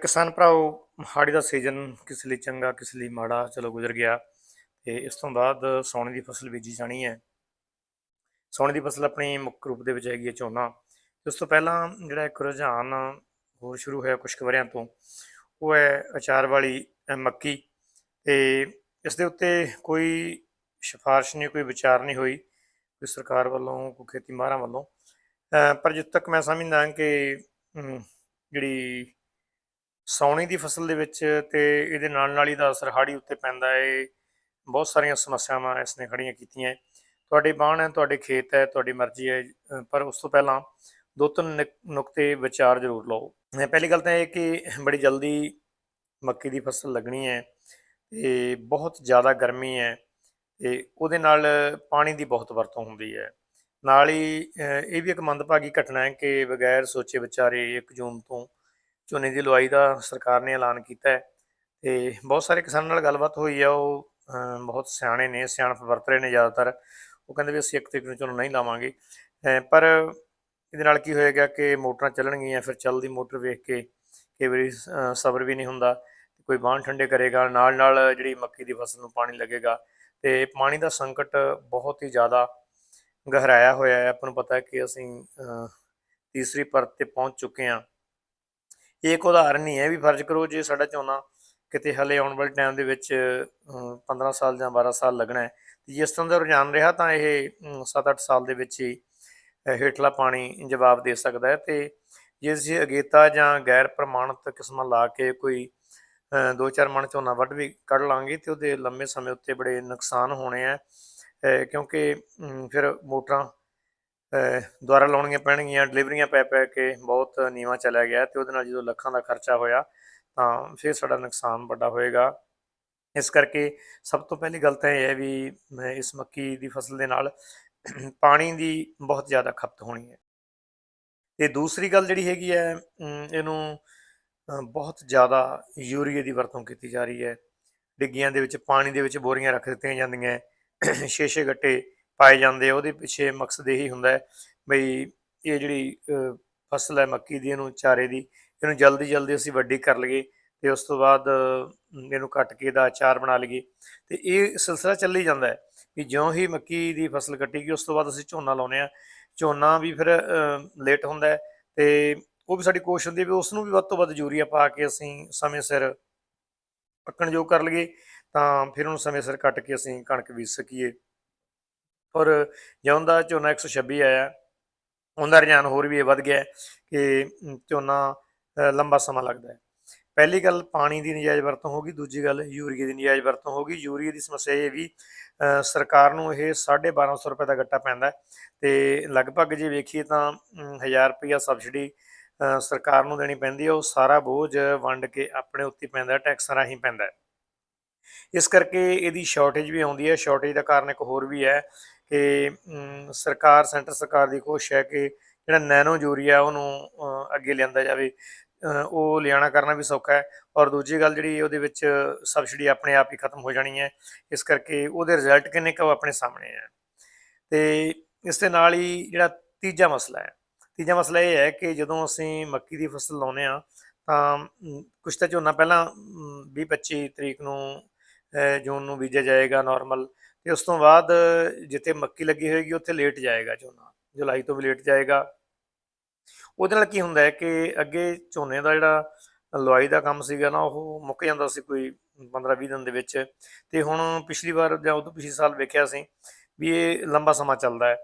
ਕਿਸਾਨ ਭਰਾਓ ਹਾੜੀ ਦਾ ਸੀਜ਼ਨ ਕਿਸ ਲਈ ਚੰਗਾ, ਕਿਸ ਲਈ ਮਾੜਾ, ਚਲੋ ਗੁਜ਼ਰ ਗਿਆ। ਤੇ ਇਸ ਤੋਂ ਬਾਅਦ ਸੌਣੀ ਦੀ ਫਸਲ ਬੀਜੀ ਜਾਣੀ ਹੈ। ਸੌਣੀ ਦੀ ਫਸਲ ਆਪਣੀ ਮੁੱਖ ਰੂਪ ਦੇ ਵਿੱਚ ਹੈਗੀ ਹੈ ਝੋਨਾ। ਉਸ ਤੋਂ ਪਹਿਲਾਂ ਜਿਹੜਾ ਇੱਕ ਰੁਝਾਨ ਹੋਰ ਸ਼ੁਰੂ ਹੋਇਆ ਕੁਝ ਕੁ ਵਰਿਆਂ ਤੋਂ, ਉਹ ਹੈ ਅਚਾਰ ਵਾਲੀ ਮੱਕੀ। ਤੇ ਇਸ ਦੇ ਉੱਤੇ ਕੋਈ ਸਿਫਾਰਿਸ਼ ਨਹੀਂ, ਕੋਈ ਵਿਚਾਰ ਨਹੀਂ ਹੋਈ ਕੋਈ ਸਰਕਾਰ ਵੱਲੋਂ, ਕੋਈ ਖੇਤੀ ਮਾਹਰਾਂ ਵੱਲੋਂ ਪਰ ਜਿੱਥੇ ਤੱਕ ਮੈਂ ਸਮਝਦਾ ਕਿ ਜਿਹੜੀ ਸਾਉਣੀ ਦੀ ਫਸਲ ਦੇ ਵਿੱਚ ਤੇ ਇਹਦੇ ਨਾਲ ਨਾਲ ਹੀ ਦਾ ਅਸਰ ਹਾੜੀ ਉੱਤੇ ਪੈਂਦਾ ਹੈ। ਬਹੁਤ ਸਾਰੀਆਂ ਸਮੱਸਿਆਵਾਂ ਇਸ ਨੇ ਖੜੀਆਂ ਕੀਤੀਆਂ ਹੈ। ਤੁਹਾਡੇ ਬਾਣ ਹੈ, ਤੁਹਾਡੇ ਖੇਤ ਹੈ, ਤੁਹਾਡੀ ਮਰਜ਼ੀ ਹੈ ਪਰ ਉਸ ਤੋਂ ਪਹਿਲਾਂ ਦੋ ਤਿੰਨ ਨਿਕ- ਨੁਕਤੇ ਵਿਚਾਰ ਜ਼ਰੂਰ ਲਓ। ਪਹਿਲੀ ਗੱਲ ਤਾਂ ਇਹ ਕਿ ਬੜੀ ਜਲਦੀ ਮੱਕੀ ਦੀ ਫਸਲ ਲੱਗਣੀ ਹੈ ਤੇ ਬਹੁਤ ਜ਼ਿਆਦਾ ਗਰਮੀ ਹੈ ਤੇ ਉਹਦੇ ਨਾਲ ਪਾਣੀ ਦੀ ਬਹੁਤ ਵਰਤੋਂ ਹੁੰਦੀ ਹੈ। ਨਾਲ ਹੀ ਇਹ ਵੀ ਇੱਕ ਮੰਦਭਾਗੀ ਘਟਨਾ ਹੈ ਕਿ ਬਗੈਰ ਸੋਚੇ ਵਿਚਾਰੇ 1 ਜੂਨ ਤੋਂ ਝੋਨੇ ਦੀ ਲਵਾਈ ਦਾ ਸਰਕਾਰ ਨੇ ਐਲਾਨ ਕੀਤਾ ਹੈ ਤੇ ਬਹੁਤ ਸਾਰੇ ਕਿਸਾਨਾਂ ਨਾਲ ਗੱਲਬਾਤ ਹੋਈ ਆ ਉਹ ਬਹੁਤ ਸਿਆਣੇ ਨੇ ਸਿਆਣਪ ਵਰਤ ਰਹੇ ਨੇ ਜ਼ਿਆਦਾਤਰ। ਉਹ ਕਹਿੰਦੇ ਵੀ ਅਸੀਂ ਇੱਕ ਤਰੀਕ ਨੂੰ ਝੋਨਾ ਨਹੀਂ ਲਾਵਾਂਗੇ। ਪਰ ਇਹਦੇ ਨਾਲ ਕੀ ਹੋਏਗਾ ਕਿ ਮੋਟਰਾਂ ਚੱਲਣਗੀਆਂ ਫਿਰ ਚੱਲਦੀ ਮੋਟਰ ਵੇਖ ਕੇ ਕਈ ਵਾਰੀ ਅ, ਸਬਰ ਵੀ ਨਹੀਂ ਹੁੰਦਾ। ਕੋਈ ਬਾਣ ਠੰਡੇ ਕਰੇਗਾ ਨਾਲ ਨਾਲ ਜਿਹੜੀ ਮੱਕੀ ਦੀ ਫਸਲ ਨੂੰ ਪਾਣੀ ਲੱਗੇਗਾ। ਤੇ ਪਾਣੀ ਦਾ ਸੰਕਟ ਬਹੁਤ ਹੀ ਜ਼ਿਆਦਾ ਗਹਿਰਾਇਆ ਹੋਇਆ ਹੈ। ਆਪਾਂ ਨੂੰ ਪਤਾ ਹੈ ਕਿ ਅਸੀਂ ਤੀਸਰੀ ਪਰਤ ਤੇ ਪਹੁੰਚ ਚੁੱਕੇ ਹਾਂ। ਇਹ ਇੱਕ ਉਦਾਹਰਨ ਨਹੀਂ ਹੈ ਵੀ ਫਰਜ਼ ਕਰੋ ਜੇ ਸਾਡਾ ਝੋਨਾ ਕਿਤੇ ਹਲੇ ਆਉਣ ਵਾਲੇ ਟਾਈਮ ਦੇ ਵਿੱਚ ਅਮ, 15 ਸਾਲ ਜਾਂ 12 ਸਾਲ ਲੱਗਣਾ ਹੈ ਤੇ ਜੇ ਤਰ੍ਹਾਂ ਦਾ ਰੁਝਾਨ ਰਿਹਾ ਤਾਂ ਇਹ 7-8 ਸਾਲ ਦੇ ਵਿੱਚ ਹੀ ਹੇਠਲਾ ਪਾਣੀ ਜਵਾਬ ਦੇ ਸਕਦਾ ਹੈ ਤੇ ਜੇ ਅਸੀਂ ਅਗੇਤਾ ਜਾਂ ਗੈਰ ਪ੍ਰਮਾਣਿਤ ਕਿਸਮਾਂ ਲਾ ਕੇ ਕੋਈ ਅ, ਦੋ ਚਾਰ ਮਣ ਝੋਨਾ ਵੱਢ ਵੀ ਕੱਢ ਲਾਂਗੇ ਤੇ ਉਹਦੇ ਲੰਮੇ ਸਮੇਂ ਉੱਤੇ ਬੜੇ ਨੁਕਸਾਨ ਹੋਣੇ ਆ ਕਿਉਂਕਿ ਫਿਰ ਮੋਟਰਾਂ ਦੁਆਰਾ ਲਾਉਣੀਆਂ ਪੈਣਗੀਆਂ, ਡਿਲੀਵਰੀਆਂ ਪੈ ਪੈ ਕੇ ਬਹੁਤ ਨੀਵਾਂ ਚਲਾ ਗਿਆ ਤੇ ਉਹਦੇ ਨਾਲ ਜਦੋਂ ਲੱਖਾਂ ਦਾ ਖਰਚਾ ਹੋਇਆ ਤਾਂ ਫਿਰ ਸਾਡਾ ਨੁਕਸਾਨ ਵੱਡਾ ਹੋਏਗਾ। ਇਸ ਕਰਕੇ ਸਭ ਤੋਂ ਪਹਿਲੀ ਗੱਲ ਤਾਂ ਇਹ ਹੈ ਵੀ ਇਸ ਮੱਕੀ ਦੀ ਫਸਲ ਦੇ ਨਾਲ ਪਾਣੀ ਦੀ ਬਹੁਤ ਜ਼ਿਆਦਾ ਖਪਤ ਹੋਣੀ ਹੈ। ਤੇ ਦੂਸਰੀ ਗੱਲ ਜਿਹੜੀ ਹੈਗੀ ਹੈ ਇਹਨੂੰ ਬਹੁਤ ਜ਼ਿਆਦਾ ਯੂਰੀਏ ਦੀ ਵਰਤੋਂ ਕੀਤੀ ਜਾ ਰਹੀ ਹੈ। ਡਿੱਗੀਆਂ ਦੇ ਵਿੱਚ, ਪਾਣੀ ਦੇ ਵਿੱਚ ਬੋਰੀਆਂ ਰੱਖ ਦਿੱਤੀਆਂ ਜਾਂਦੀਆਂ ਹੈ। ਛੇ ਛੇ ਗੱਟੇ ਪਾਏ ਜਾਂਦੇ ਆ, ਉਹਦੇ ਪਿੱਛੇ ਮਕਸਦ ਇਹੀ ਹੁੰਦਾ ਹੈ ਬਈ ਇਹ ਜਿਹੜੀ ਫਸਲ ਹੈ ਮੱਕੀ ਦੀ, ਇਹਨੂੰ ਚਾਰੇ ਦੀ, ਇਹਨੂੰ ਜਲਦੀ ਜਲਦੀ ਅਸੀਂ ਵੱਡੀ ਕਰ ਲਈਏ ਤੇ ਉਸ ਤੋਂ ਬਾਅਦ ਇਹਨੂੰ ਕੱਟ ਕੇ ਇਹਦਾ ਅਚਾਰ ਬਣਾ ਲਈਏ। ਤੇ ਇਹ ਸਿਲਸਿਲਾ ਚੱਲੀ ਜਾਂਦਾ ਹੈ ਵੀ ਜਿਉਂ ਹੀ ਮੱਕੀ ਦੀ ਫਸਲ ਕੱਟੀ ਗਈ ਉਸ ਤੋਂ ਬਾਅਦ ਅਸੀਂ ਝੋਨਾ ਲਾਉਨੇ ਆ ਝੋਨਾ ਵੀ ਫਿਰ ਲੇਟ ਹੁੰਦਾ ਹੈ ਤੇ ਉਹ ਵੀ ਸਾਡੀ ਕੋਸ਼ਿਸ਼ ਹੁੰਦੀ ਹੈ ਵੀ ਉਸ ਨੂੰ ਵੀ ਵੱਧ ਤੋਂ ਵੱਧ ਯੂਰੀਆ ਪਾ ਕੇ ਅਸੀਂ ਸਮੇਂ ਸਿਰ ਪੱਕਣ ਯੋਗ ਕਰ ਲਈਏ ਤਾਂ ਫਿਰ ਉਹਨੂੰ ਸਮੇਂ ਸਿਰ ਕੱਟ ਕੇ ਅਸੀਂ ਕਣਕ ਬੀਜ ਸਕੀਏ। ਔਰ ਜਿਉਂ ਦਾ ਝੋਨਾ 126 ਆਇਆ। ਉਹਦਾ ਰੁਝਾਨ ਹੋਰ ਵੀ ਇਹ ਵੱਧ ਗਿਆ ਕਿ ਝੋਨਾ ਲੰਬਾ ਸਮਾਂ ਲੱਗਦਾ ਹੈ। ਪਹਿਲੀ ਗੱਲ ਪਾਣੀ ਦੀ ਨਜਾਇਜ਼ ਵਰਤੋਂ ਹੋ ਗਈ, ਦੂਜੀ ਗੱਲ ਯੂਰੀਏ ਦੀ ਨਜਾਇਜ਼ ਵਰਤੋਂ ਹੋ ਗਈ। ਯੂਰੀਏ ਦੀ ਸਮੱਸਿਆ ਇਹ ਵੀ ਸਰਕਾਰ ਨੂੰ ਇਹ 1250 ਰੁਪਏ ਦਾ ਗੱਟਾ ਪੈਂਦਾ ਹੈ ਤੇ ਲਗਭਗ ਜੇ ਵੇਖੀਏ ਤਾਂ 1000 ਰੁਪਇਆ ਸਬਸਿਡੀ ਸਰਕਾਰ ਨੂੰ ਦੇਣੀ ਪੈਂਦੀ ਹੈ। ਉਹ ਸਾਰਾ ਬੋਝ ਵੰਡ ਕੇ ਆਪਣੇ ਉੱਤੇ ਪੈਂਦਾ ਟੈਕਸਾਂ ਰਾਹੀਂ ਪੈਂਦਾ ਇਸ ਕਰਕੇ ਇਹਦੀ ਸ਼ਾਰਟੇਜ ਵੀ ਆਉਂਦੀ ਹੈ। ਸ਼ਾਰਟੇਜ ਦਾ ਕਾਰਨ ਇੱਕ ਹੋਰ ਵੀ ਹੈ ਕਿ ਸਰਕਾਰ ਸੈਂਟਰ ਸਰਕਾਰ ਦੀ ਕੋਸ਼ਿਸ਼ ਹੈ ਕਿ ਜਿਹੜਾ ਨੈਨੋ ਯੂਰੀਆ ਉਹਨੂੰ ਅੱਗੇ ਲਿਆਂਦਾ ਜਾਵੇ। ਉਹ ਲਿਆਣਾ ਕਰਨਾ ਵੀ ਸੌਖਾ ਹੈ ਔਰ ਦੂਜੀ ਗੱਲ ਜਿਹੜੀ ਉਹਦੇ ਵਿੱਚ ਸਬਸਿਡੀ ਆਪਣੇ ਆਪ ਹੀ ਖਤਮ ਹੋ ਜਾਣੀ ਹੈ। ਇਸ ਕਰਕੇ ਉਹਦੇ ਰਿਜ਼ਲਟ ਕਿੰਨੇ ਕੁ ਉਹ ਆਪਣੇ ਸਾਹਮਣੇ ਹੈ ਤੇ ਇਸ ਦੇ ਨਾਲ ਹੀ ਜਿਹੜਾ ਤੀਜਾ ਮਸਲਾ ਹੈ ਤੀਜਾ ਮਸਲਾ ਇਹ ਹੈ ਕਿ ਜਦੋਂ ਅਸੀਂ ਮੱਕੀ ਦੀ ਫਸਲ ਲਾਉਂਦੇ ਆ ਤਾਂ ਅਮ, ਕੁਛ ਤਾਂ ਝੋਨਾ ਪਹਿਲਾਂ 20-25 ਤਰੀਕ ਨੂੰ ਜੂਨ ਨੂੰ ਬੀਜਿਆ ਜਾਏਗਾ ਨਾਰਮਲ ਤੇ ਉਸ ਤੋਂ ਬਾਅਦ ਜਿੱਥੇ ਮੱਕੀ ਲੱਗੀ ਹੋਏਗੀ, ਉੱਥੇ ਲੇਟ ਜਾਏਗਾ ਝੋਨਾ, ਜੁਲਾਈ ਤੋਂ ਵੀ ਲੇਟ ਜਾਏਗਾ। ਉਹਦੇ ਨਾਲ ਕੀ ਹੁੰਦਾ ਹੈ ਕਿ ਅੱਗੇ ਝੋਨੇ ਦਾ ਜਿਹੜਾ ਲਵਾਈ ਦਾ ਕੰਮ ਸੀਗਾ ਨਾ, ਉਹ ਮੁੱਕ ਜਾਂਦਾ ਸੀ ਕੋਈ 15-20 ਦਿਨ ਦੇ ਵਿੱਚ। ਤੇ ਹੁਣ ਪਿਛਲੀ ਵਾਰ ਜਾਂ ਉਦੋਂ ਪਿਛਲੇ ਸਾਲ ਵੇਖਿਆ ਸੀ ਵੀ ਇਹ ਲੰਬਾ ਸਮਾਂ ਚੱਲਦਾ ਹੈ।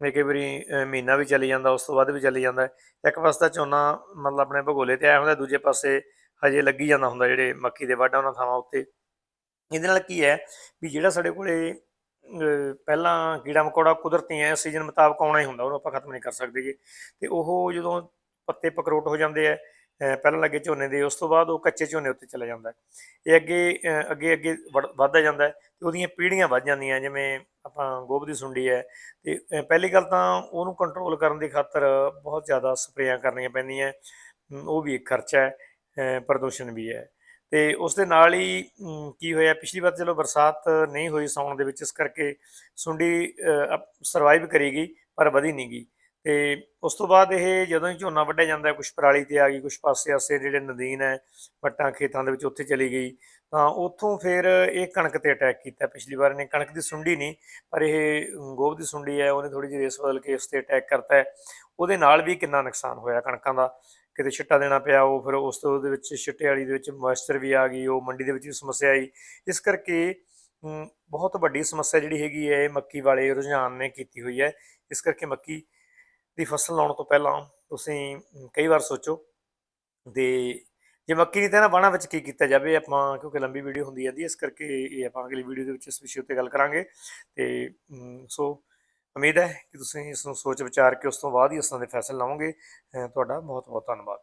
ਕਈ ਵਾਰੀ ਮਹੀਨਾ ਵੀ ਚੱਲੀ ਜਾਂਦਾ, ਉਸ ਤੋਂ ਬਾਅਦ ਵੀ ਚੱਲੀ ਜਾਂਦਾ ਇੱਕ ਪਾਸੇ ਤਾਂ ਝੋਨਾ ਮਤਲਬ ਆਪਣੇ ਭਗੋਲੇ ਤੇ ਆਇਆ ਹੁੰਦਾ, ਦੂਜੇ ਪਾਸੇ ਹਜੇ ਲੱਗੀ ਜਾਂਦਾ ਹੁੰਦਾ, ਜਿਹੜੇ ਮੱਕੀ ਦੇ ਵਾਢਾਂ ਉਹਨਾਂ ਥਾਵਾਂ ਉੱਤੇ। ਇਹਦੇ ਨਾਲ ਕੀ ਹੈ ਵੀ ਜਿਹੜਾ ਸਾਡੇ ਕੋਲੇ ਪਹਿਲਾਂ ਕੀੜਾ ਮਕੌੜਾ ਕੁਦਰਤੀ ਹੈ ਸੀਜ਼ਨ ਮੁਤਾਬਕ ਆਉਣਾ ਹੀ ਹੁੰਦਾ, ਉਹਨੂੰ ਆਪਾਂ ਖਤਮ ਨਹੀਂ ਕਰ ਸਕਦੇ ਗੇ ਤੇ ਉਹ ਜਦੋਂ ਪੱਤੇ ਪਕਰੋਟ ਹੋ ਜਾਂਦੇ ਆ ਪਹਿਲਾਂ ਲੱਗੇ ਝੋਨੇ ਦੇ, ਉਸ ਤੋਂ ਬਾਅਦ ਉਹ ਕੱਚੇ ਝੋਨੇ ਉੱਤੇ ਚਲਾ ਜਾਂਦਾ ਇਹ ਅੱਗੇ ਅੱਗੇ ਅੱਗੇ ਵੜ- ਵੱਧਦਾ ਜਾਂਦਾ ਹੈ ਤੇ ਉਹਦੀਆਂ ਪੀੜ੍ਹੀਆਂ ਵੱਧ ਜਾਂਦੀਆਂ, ਜਿਵੇਂ ਆਪਾਂ ਗੋਭ ਦੀ ਸੁੰਡੀ ਹੈ ਤੇ ਪਹਿਲੀ ਗੱਲ ਤਾਂ ਉਹਨੂੰ ਕੰਟਰੋਲ ਕਰਨ ਦੀ ਖਾਤਰ ਬਹੁਤ ਜ਼ਿਆਦਾ ਸਪਰੇਆਂ ਕਰਨੀਆਂ ਪੈਂਦੀਆਂ ਉਹ ਵੀ ਇੱਕ ਖਰਚਾ ਹੈ ਪ੍ਰਦੂਸ਼ਣ ਵੀ ਹੈ ਤੇ ਉਸ ਦੇ ਨਾਲ ਹੀ ਕੀ ਹੋਇਆ, ਪਿਛਲੀ ਵਾਰ ਚਲੋ ਬਰਸਾਤ ਨਹੀਂ ਹੋਈ ਸਾਉਣ ਦੇ ਵਿੱਚ, ਇਸ ਕਰਕੇ ਸੁੰਡੀ ਸਰਵਾਈਵ ਕਰੀ ਗਈ, ਪਰ ਵਧੀ ਨਹੀਂ ਗਈ। ਤੇ ਉਸ ਤੋਂ ਬਾਅਦ ਇਹ ਜਦੋਂ ਹੀ ਝੋਨਾ ਵੱਢਿਆ ਜਾਂਦਾ ਕੁਝ ਪਰਾਲੀ ਤੇ ਆ ਗਈ ਕੁਝ ਪਾਸੇ ਆਸੇ ਜਿਹੜੇ ਨਦੀਨ ਹੈ, ਵੱਟਾਂ ਖੇਤਾਂ ਦੇ ਵਿੱਚ ਉੱਥੇ ਚਲੀ ਗਈ, ਤਾਂ ਉੱਥੋਂ ਫਿਰ ਇਹ ਕਣਕ ਤੇ ਅਟੈਕ ਕੀਤਾ। ਪਿਛਲੀ ਵਾਰ ਇਹਨੇ ਕਣਕ ਦੀ ਸੁੰਡੀ ਨਹੀਂ, ਪਰ ਇਹ ਗੋਭ ਦੀ ਸੁੰਡੀ ਹੈ, ਉਹਨੇ ਥੋੜੀ ਜਿਹੀ ਰੇਸ ਬਦਲ ਕੇ ਇਸ ਤੇ ਅਟੈਕ ਕਰਤਾ ਹੈ। ਉਹਦੇ ਨਾਲ ਵੀ ਕਿੰਨਾ ਨੁਕਸਾਨ ਹੋਇਆ ਕਣਕਾਂ ਦਾ? ਕਿਤੇ ਛਿੱਟਾ ਦੇਣਾ ਪਿਆ, ਉਹ ਫਿਰ ਉਸ ਤੋਂ ਉਹਦੇ ਵਿੱਚ ਛਿੱਟੇ ਵਾਲੀ ਦੇ ਵਿੱਚ ਮੋਇਸਚਰ ਵੀ ਆ ਗਈ, ਉਹ ਮੰਡੀ ਦੇ ਵਿੱਚ ਵੀ ਸਮੱਸਿਆ ਆਈ। ਇਸ ਕਰਕੇ ਬਹੁਤ ਵੱਡੀ ਸਮੱਸਿਆ ਜਿਹੜੀ ਹੈਗੀ ਹੈ, ਇਹ ਮੱਕੀ ਵਾਲੇ ਰੁਝਾਨ ਨੇ ਕੀਤੀ ਹੋਈ ਹੈ। ਇਸ ਕਰਕੇ ਮੱਕੀ ਦੀ ਫਸਲ ਲਾਉਣ ਤੋਂ ਪਹਿਲਾਂ ਤੁਸੀਂ ਕਈ ਵਾਰ ਸੋਚੋ ਤੇ ਜੇ ਮੱਕੀ ਦੀ ਤਾਂ ਨਾ ਬਾਣਾ ਵਿੱਚ ਕੀ ਕੀਤਾ ਜਾਵੇ, ਆਪਾਂ ਕਿਉਂਕਿ ਲੰਬੀ ਵੀਡੀਓ ਹੁੰਦੀ ਜਾਂਦੀ ਹੈ, ਇਸ ਕਰਕੇ ਇਹ ਆਪਾਂ ਅਗਲੀ ਵੀਡੀਓ ਦੇ ਵਿੱਚ ਇਸ ਵਿਸ਼ੇ ਉੱਤੇ ਗੱਲ ਕਰਾਂਗੇ। ਤੇ ਸੋ ਉਮੀਦ ਹੈ ਕਿ ਤੁਸੀਂ ਇਸ ਨੂੰ ਸੋਚ ਵਿਚਾਰ ਕੇ ਉਸ ਤੋਂ ਬਾਅਦ ਹੀ ਇਸ ਤਰ੍ਹਾਂ ਦੇ ਫੈਸਲੇ ਲਵੋਗੇ। ਤੁਹਾਡਾ ਬਹੁਤ ਬਹੁਤ ਧੰਨਵਾਦ।